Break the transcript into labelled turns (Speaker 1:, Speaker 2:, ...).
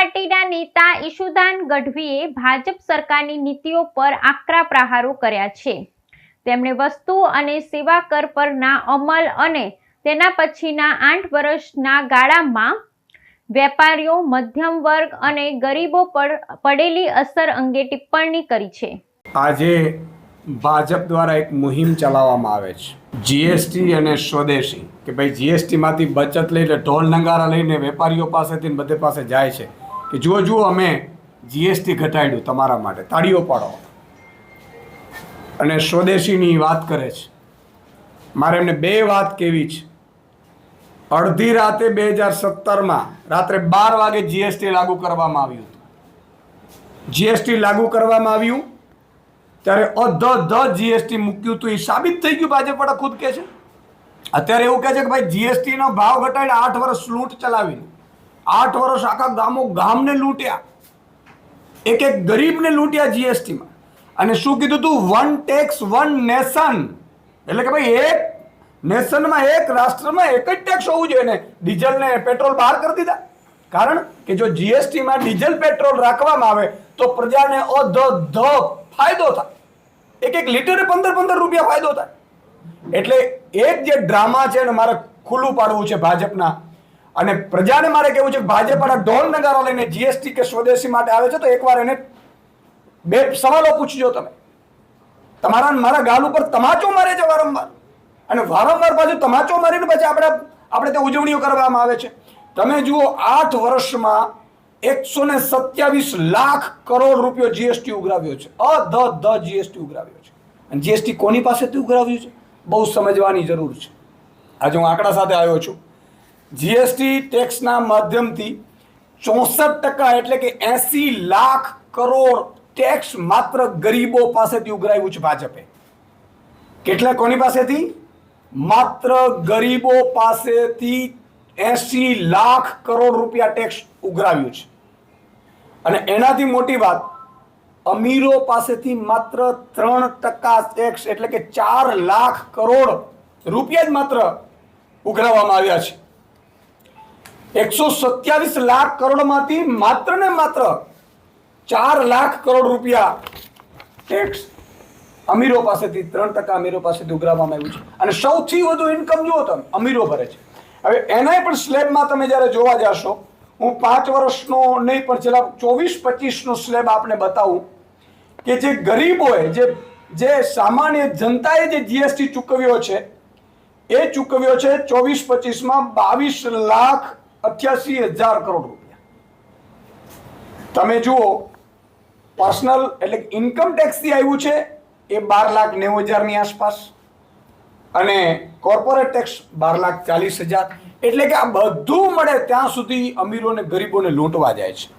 Speaker 1: પાર્ટીના નેતા ઈશુદાન ગઢવીએ ભાજપ સરકારની નીતિઓ પર આકરા પ્રહારો કર્યા છે. તેમણે વસ્તુ અને સેવા કર પરના અમલ અને તેના પછીના આઠ વર્ષના ગાળામાં વેપારીઓ, મધ્યમ વર્ગ અને ગરીબો પર પડેલી અસર અંગે ટિપ્પણી કરી છે.
Speaker 2: આજે ભાજપ દ્વારા એક મુહિમ ચલાવવામાં આવે છે. જીએસટી અને સ્વદેશી, કે ભાઈ જીએસટીમાંથી બચત લઈને ઢોલ નંગારા લઈને વેપારીઓ પાસેથી બધે પાસે જાય છે. કે જુઓ જુઓ, અમે જીએસટી ઘટાડ્યું તમારા માટે, તાળીઓ પાડો. અને સ્વદેશીની વાત કરે છે. મારે એમને બે વાત કેવી છે. અડધી રાતે બે હજાર સત્તરમાં રાત્રે બાર વાગે જીએસટી લાગુ કરવામાં આવ્યું હતું. જીએસટી લાગુ કરવામાં આવ્યું, ત્યારે અધ ધ જીએસટી મૂક્યું હતું એ સાબિત થઈ ગયું ભાજપ વડા ખુદ કે છે. અત્યારે એવું કહે છે કે ભાઈ જીએસટીનો ભાવ ઘટાડીને આઠ વર્ષ લૂંટ ચલાવીને આઠ વર્ષ આખા ગામો ગામને લૂંટ્યા. એક એક ગરીબને લૂંટ્યા જીએસટીમાં અને શું કીધું તું? વન ટેક્સ વન નેશન એટલે કે ભાઈ એક નેશનમાં એક રાષ્ટ્રમાં એક જ ટેક્સ હોવું જોઈએ ને. ડીઝલ ને પેટ્રોલ બહાર કરી દીધા. કારણ કે જો જીએસટીમાં ડીઝલ પેટ્રોલ રાખવામાં આવે, તો પ્રજાને અધ ધ ફાયદો થાય. એક એક લીટરે પંદર પંદર રૂપિયા ફાયદો થાય. એટલે એક જે ડ્રામા છે ને મારે ખુલ્લું પાડવું છે ભાજપના અને પ્રજાને મારે કેવું છે કે ભાજપ ઢોલ નગારો લઈને જીએસટી કે સ્વદેશી માટે આવે છે તો એકવાર એને બે સવાલો પૂછજો તમે. તમારા મારા ગાલ ઉપર તમાચો મારે છે વારંવાર. અને વારંવાર પાછું તમાચો મારીને પછી આપણે આપણે તે ઉજવણીઓ કરવામાં આવે છે. તમે જુઓ, આઠ વર્ષમાં એકસો ને સત્યાવીસ લાખ કરોડ રૂપિયો જીએસટી ઉઘરાવ્યો છે. અધ ધ જીએસટી ઉઘરાવ્યો છે. અને જીએસટી કોની પાસેથી ઉઘરાવ્યું છે? બહુ સમજવાની જરૂર છે. આજે હું આંકડા સાથે આવ્યો છું. જીએસટી ટેક્સના માધ્યમથી ચોસઠ ટકા એટલે કે એસી લાખ કરોડ ટેક્સ માત્ર ગરીબો પાસેથી ઉઘરાવ્યું છે ભાજપે. કેટલા કોની પાસેથી? માત્ર ગરીબો પાસેથી એસી લાખ કરોડ રૂપિયા ટેક્સ ઉઘરાવ્યું છે. અને એનાથી મોટી વાત, અમીરો પાસેથી માત્ર ત્રણ ટકા ટેક્સ એટલે કે ચાર લાખ કરોડ રૂપિયા જ માત્ર ઉઘરાવવામાં આવ્યા છે. એકસો સત્યાવીસ લાખ કરોડમાંથી માત્ર ને માત્ર ચાર લાખ કરોડ રૂપિયા ટેક્સ અમીરો પાસેથી, ત્રણ ટકા અમીરો પાસેથી ઉઘરાવવામાં આવ્યું છે. અને સૌથી વધુ ઇન્કમ જુઓ તમે, અમીરો ભરે છે. હવે એનાય પણ સ્લેબમાં તમે જ્યારે જોવા જશો, હું પાંચ વર્ષનો નહીં, પણ છેલ્લા ચોવીસ, પચીસનો સ્લેબ આપને બતાવું કે જે ગરીબોએ જે જે સામાન્ય જનતાએ જે જીએસટી ચૂકવ્યો છે, એ ચૂકવ્યો છે ચોવીસ, પચીસમાં બાવીસ લાખ અઠ્યાસી હજાર કરોડ રૂપિયા. તમે જુઓ પર્સનલ એટલે ઇન્કમ ટેક્સથી આવ્યું છે, એ બાર લાખ નેવું હજારની આસપાસ. અને કોર્પોરેટ ટેક્સ બાર લાખ ચાલીસ હજાર. એટલે કે આ બધું મળે ત્યાં સુધી અમીરોને ગરીબોને લૂંટવા જાય છે.